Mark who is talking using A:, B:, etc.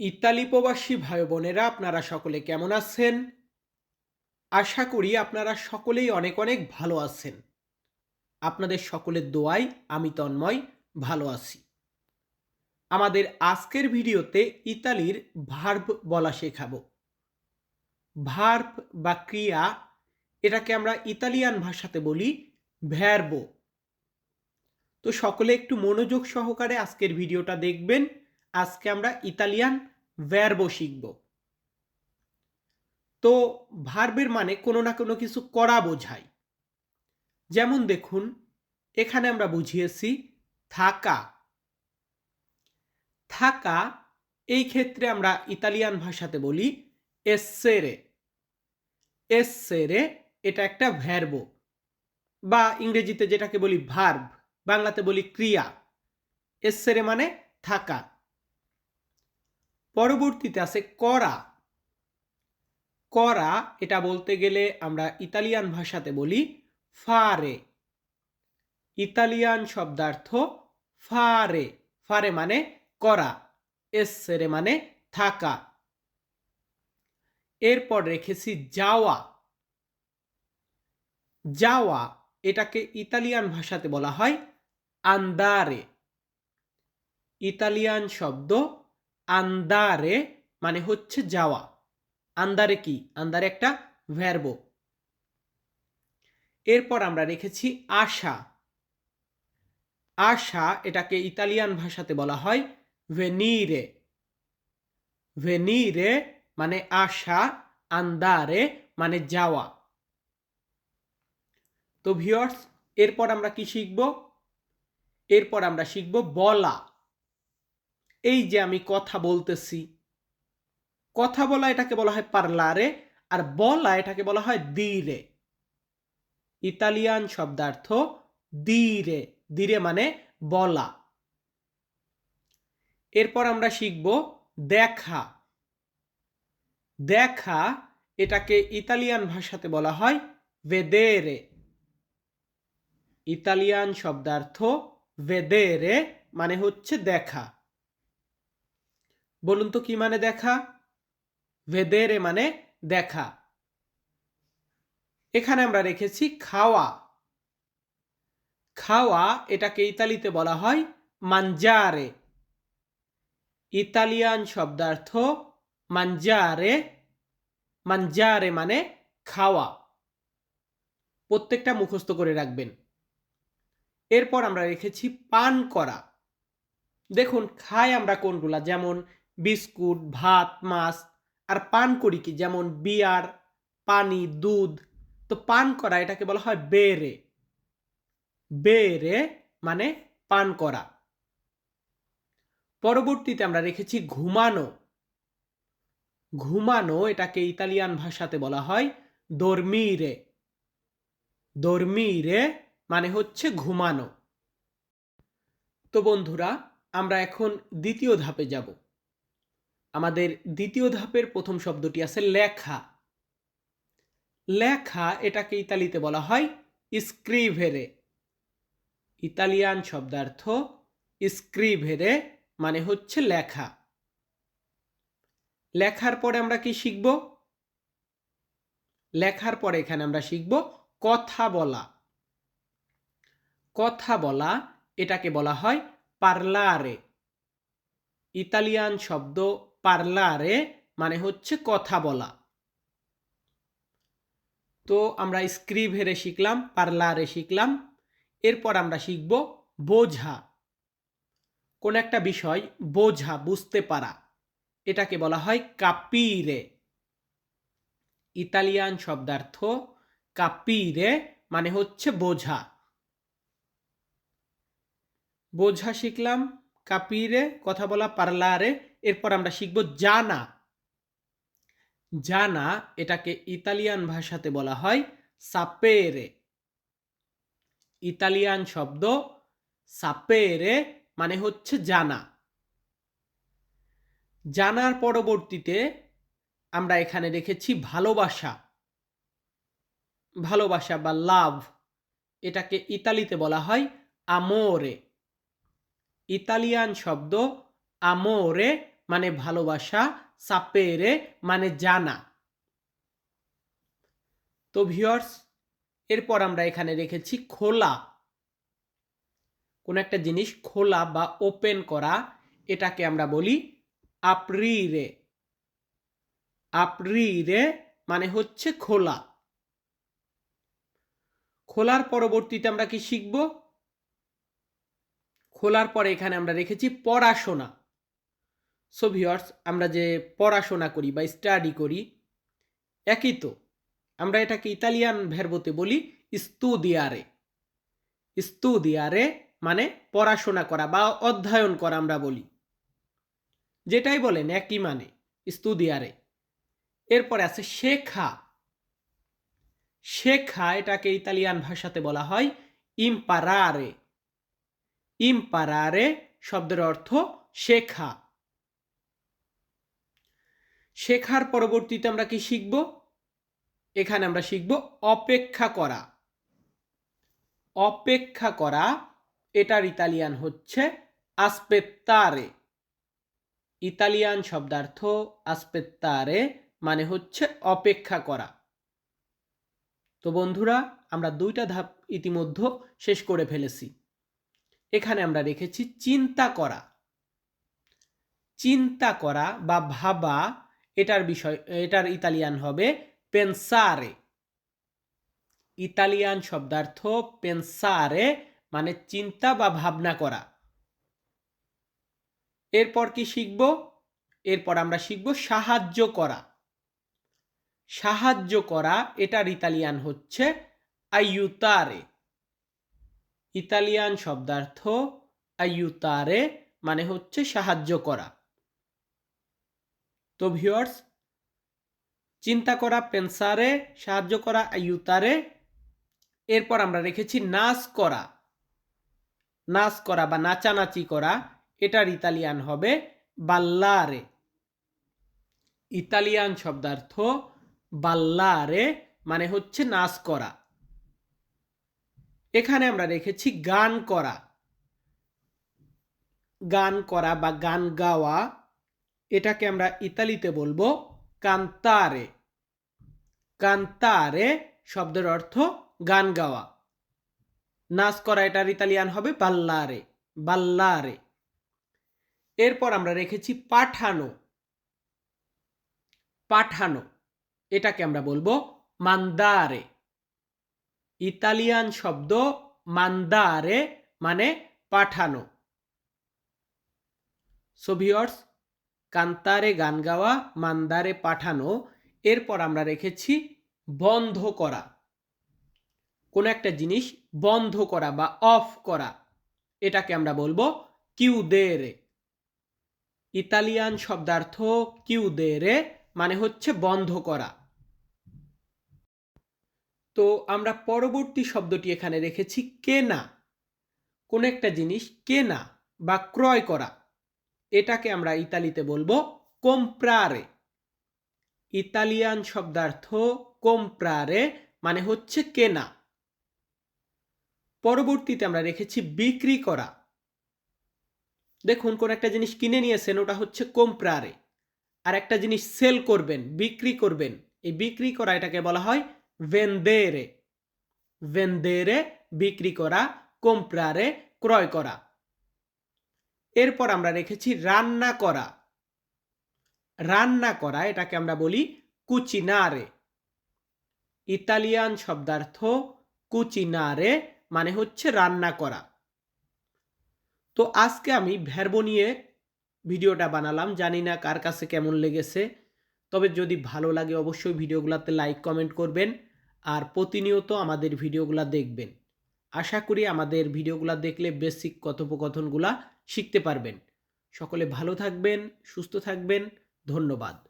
A: Italy প্রবাসী ভাই বোনেরা আপনারা সকলে কেমন আছেন? আশা করি আপনারা সকলেই অনেক অনেক ভালো আছেন। আপনাদের সকলের দোয়ায় আমি তন্ময়, ভালো আছি। আমাদের আজকের ভিডিওতে ইতালির ভার্ব বলা শেখাবো। ভার্ব বা ক্রিয়া, এটাকে আমরা ইতালিয়ান ভাষাতে বলি ভ্যারবো তো সকলে একটু মনোযোগ সহকারে আজকের ভিডিওটা দেখবেন। আজকে আমরা ইতালিয়ান ভ্যারবো শিখব। তো ভার্বের মানে কোনো না কোনো কিছু করা বোঝায়। যেমন দেখুন, এখানে আমরা বুঝিয়েছি থাকা। থাকা, এই ক্ষেত্রে আমরা ইতালিয়ান ভাষাতে বলি এসেরে এসেরে এটা একটা ভ্যারবো বা ইংরেজিতে যেটাকে বলি ভার্ব বাংলাতে বলি ক্রিয়া। এসেরে মানে থাকা। পরবর্তীতে আছে করা। করা, এটা বলতে গেলে আমরা ইতালিয়ান ভাষাতে বলি ফারে। ইতালিয়ান শব্দার্থ ফারে। ফারে মানে করা, এসেরে মানে থাকা। এরপর রেখেছি যাওয়া। যাওয়া, এটাকে ইতালিয়ান ভাষাতে বলা হয় আন্দারে। ইতালিয়ান শব্দ আন্দারে মানে হচ্ছে যাওয়া। আন্দারে কি? আন্দারে একটা ভ্যারবো এরপর আমরা রেখেছি আশা। আশা এটাকে ইতালিয়ান ভাষাতে বলা হয় ভেনিরে ভেনিরে মানে আশা, আন্দারে মানে যাওয়া। তো ভিওর্স এরপর আমরা কি শিখব? এরপর আমরা শিখব বলা। এই যে আমি কথা বলতেছি, কথা বলা এটাকে বলা হয় পার্লারে আর বলা এটাকে বলা হয় দিরে। ইতালিয়ান শব্দার্থ দিরে দিরে মানে বলা। এরপর আমরা শিখব দেখা। দেখা এটাকে ইতালিয়ান ভাষাতে বলা হয় ভেদেরে ইতালিয়ান শব্দার্থ ভেদেরে মানে হচ্ছে দেখা। বলুন তো কি মানে দেখা? ভেদেরে মানে দেখা। এখানে আমরা রেখেছি খাওয়া। খাওয়া এটাকে ইতালিতে বলা হয় মাঞ্জারে ইতালিয়ান শব্দার্থ মাঞ্জারে মাঞ্জারে মানে খাওয়া। প্রত্যেকটা মুখস্থ করে রাখবেন। এরপর আমরা রেখেছি পান করা। দেখুন, খাই আমরা কোনগুলা? যেমন বিস্কুট, ভাত, মাছ আর পান করি কি? যেমন বিয়ার, পানি, দুধ। তো পান করা এটাকে বলা হয় বেরে। বেরে মানে পান করা। পরবর্তীতে আমরা রেখেছি ঘুমানো। ঘুমানো এটাকে ইতালিয়ান ভাষাতে বলা হয় দর্মিরে। দর্মিরে মানে হচ্ছে ঘুমানো। তো বন্ধুরা, আমরা এখন দ্বিতীয় ধাপে যাব। আমাদের দ্বিতীয় ধাপের প্রথম শব্দটি আছে লেখা। লেখা এটাকে ইতালিতে বলা হয় স্ক্রিভেরে। ইতালিয়ান শব্দার্থ স্ক্রিভেরে মানে হচ্ছে লেখা। লেখার পরে আমরা কি শিখব? লেখার পরে এখানে আমরা শিখব কথা বলা। কথা বলা এটাকে বলা হয় পার্লারে। ইতালিয়ান শব্দ পার্লারে মানে হচ্ছে কথা বলা। তো আমরা স্ক্রিভেরে শিখলাম, পার্লারে শিখলাম, এরপর আমরা শিখব বোঝা। কোন একটা বিষয় বোঝা, বুঝতে পারা, এটাকে বলা হয় কাপিরে। ইতালিয়ান শব্দার্থ কাপিরে মানে হচ্ছে বোঝা। বোঝা শিখলাম, কাপিরে, কথা বলা, পার্লারে এরপর আমরা শিখব জানা। জানা এটাকে ইতালিয়ান ভাষাতে বলা হয় সাপেরে ইতালিয়ান শব্দ সাপেরে মানে হচ্ছে জানা। জানার পরবর্তীতে আমরা এখানে রেখেছি ভালোবাসা। ভালোবাসা বা লাভ এটাকে ইতালিতে বলা হয় আমোরে ইতালিয়ান শব্দ আমোরে মানে ভালোবাসা, সাপেরে মানে জানা। তো ভিওর্স এরপর আমরা এখানে রেখেছি খোলা। কোন একটা জিনিস খোলা বা ওপেন করা, এটাকে আমরা বলি আপ্রিরে। আপ্রিরে মানে হচ্ছে খোলা। খোলার পরবর্তীতে আমরা কি শিখব? খোলার পরে এখানে আমরা রেখেছি পড়াশোনা। সো ভিওর্স আমরা যে পড়াশোনা করি বা স্টাডি করি, একই তো। আমরা এটাকে ইতালিয়ান ভ্যারবোতে বলি স্তুদিয়ারে স্তুদিয়ারে মানে পড়াশোনা করা বা অধ্যয়ন করা আমরা বলি। যেটাই বলেন একই মানে স্তুদিয়ারে এরপরে আছে শেখা। শেখা এটাকে ইতালিয়ান ভাষাতে বলা হয় ইম্পারারে ইম্পারারে শব্দের অর্থ শেখা। শেখার পরবর্তীতে আমরা কি শিখব? এখানে আমরা শিখব অপেক্ষা করা। অপেক্ষা করা, এটার ইতালিয়ান হচ্ছে আসপেত্তারে ইতালিয়ান শব্দার্থ আসপেত্তারে মানে হচ্ছে অপেক্ষা করা। তো বন্ধুরা, আমরা দুইটা ধাপ ইতিমধ্যে শেষ করে ফেলেছি। এখানে আমরা রেখেছি চিন্তা করা। চিন্তা করা বা ভাবা এটার বিষয়, এটার ইতালিয়ান হবে পেনসারে ইতালিয়ান শব্দার্থ পেনসারে মানে চিন্তা বা ভাবনা করা। এরপর কি শিখব? এরপর আমরা শিখব সাহায্য করা। সাহায্য করা, এটার ইতালিয়ান হচ্ছে আইয়ুতারে ইতালিয়ান শব্দার্থ আইয়ুতারে মানে হচ্ছে সাহায্য করা। তো ভিউয়ার্স চিন্তা করা পেন্সারে সাহায্য করা আইয়ুতারে এরপর আমরা রেখেছি নাচ করা। নাচ করা বা নাচানাচি করা, এটার ইতালিয়ান হবে বাল্লারে ইতালিয়ান শব্দার্থ বাল্লারে মানে হচ্ছে নাচ করা। এখানে আমরা রেখেছি গান করা। গান করা বা গান গাওয়া এটাকে আমরা ইতালিতে বলব কান্তারে কান্তারে শব্দের অর্থ গান গাওয়া। নাচ করা এটার ইতালিয়ান হবে বাল্লারে বাল্লারে এরপর আমরা রেখেছি পাঠানো। পাঠানো, এটাকে আমরা বলব মান্দারে ইতালিয়ান শব্দ মান্দারে মানে পাঠানো। সোভিয়র্স কান্তারে গান গাওয়া, মান্দারে পাঠানো, এরপর আমরা রেখেছি বন্ধ করা। কোনো একটা জিনিস বন্ধ করা বা অফ করা, এটাকে আমরা বলব কিউ রে ইতালিয়ান শব্দার্থ কিউ রে মানে হচ্ছে বন্ধ করা। তো আমরা পরবর্তী শব্দটি এখানে রেখেছি কেনা। কোন একটা জিনিস কেনা বা ক্রয় করা। এটাকে আমরা ইতালিতে বলব কোম্প্রারে ইতালিয়ান শব্দার্থ কোম্প্রারে মানে হচ্ছে কেনা। পরবর্তীতে আমরা রেখেছি বিক্রি করা। দেখুন কোন একটা জিনিস কিনে নিয়েছেন, ওটা হচ্ছে কোম্প্রারে আর একটা জিনিস সেল করবেন, বিক্রি করবেন। এই বিক্রি করা এটাকে বলা হয় ভেন্দেরে ভেন্দেরে বিক্রি করা কোম্প্রারে ক্রয় করা। এরপর আমরা রেখেছি রান্না করা। রান্না করা, এটাকে আমরা বলি কুচিনারে। ইতালিয়ান শব্দার্থ কুচিনারে মানে হচ্ছে রান্না করা। তো আজকে আমি ভ্যারবো নিয়ে ভিডিওটা বানালাম, জানি না কার কাছে কেমন লেগেছে। তবে যদি ভালো লাগে অবশ্যই ভিডিওগুলোতে লাইক, কমেন্ট করবেন আর প্রতিনিয়ত আমাদের ভিডিওগুলো দেখবেন। আশা করি আমাদের ভিডিওগুলো দেখলে বেসিক কথোপকথনগুলা শিখতে পারবেন। সকলে ভালো থাকবেন সুস্থ থাকবেন। ধন্যবাদ।